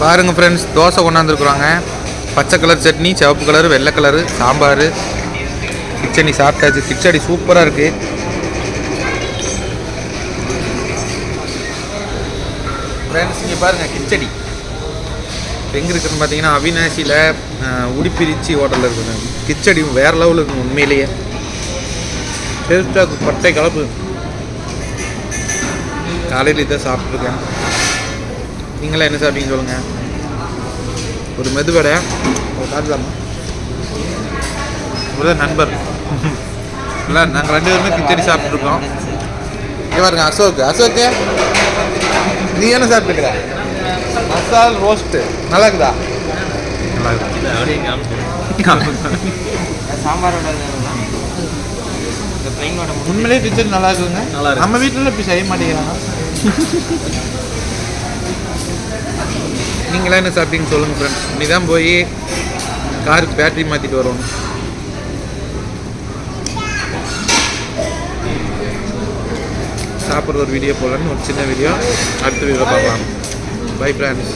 பாருங்க ஃப்ரெண்ட்ஸ் தோசை கொண்டாந்துருக்குறாங்க. பச்சை கலர் சட்னி சிவப்பு கலர் வெள்ளை கலரு சாம்பார். கிச்சடி சாப்பிட்டாச்சு. கிச்சடி சூப்பராக இருக்குது ஃப்ரெண்ட்ஸ் இங்கே பாருங்கள் கிச்சடி. எங்கே இருக்குன்னு பார்த்தீங்கன்னா அவினாசியில் உடுப்பிரிச்சி ஹோட்டலில் இருக்குங்க கிச்சடி வேறு லெவலில் இருக்குங்க உண்மையிலேயே. டேஸ்ட்டாக பட்டை கலப்பு. காலையில் இதை சாப்பிட்ருக்கேன் நீங்களாம் என்ன சாப்பிட்டீங்க சொல்லுங்கள் ஒரு மெதுவடை ஒரு காட்டலாமா ஒரு நண்பர். இல்லை நாங்கள் ரெண்டு பேருமே கிச்சடி சாப்பிட்ருக்கோம் இங்கே பாருங்க அசோக். அசோக்கு நீ என்ன சாப்பிட்டுக்கிற மசால் ரோஸ்ட்டு நல்லா இருக்குதா? நல்லா இருக்கு. சாம்பாரோட இந்த ட்ரெயினோட உண்மையிலேயே கிச்சடி நல்லா இருக்குங்க. நம்ம வீட்டில் இப்படி செய்ய மாட்டேங்கிறாங்க. நீங்களா என்ன சாப்பிட்டீங்கன்னு சொல்லுங்கள் ஃப்ரெண்ட்ஸ் இனி தான் போய் காருக்கு பேட்டரி மாற்றிட்டு வரணும் சாப்பிட்ற ஒரு வீடியோ போடலான்னு ஒரு சின்ன வீடியோ அடுத்த வீடியோ பார்க்கலாம். Bye friends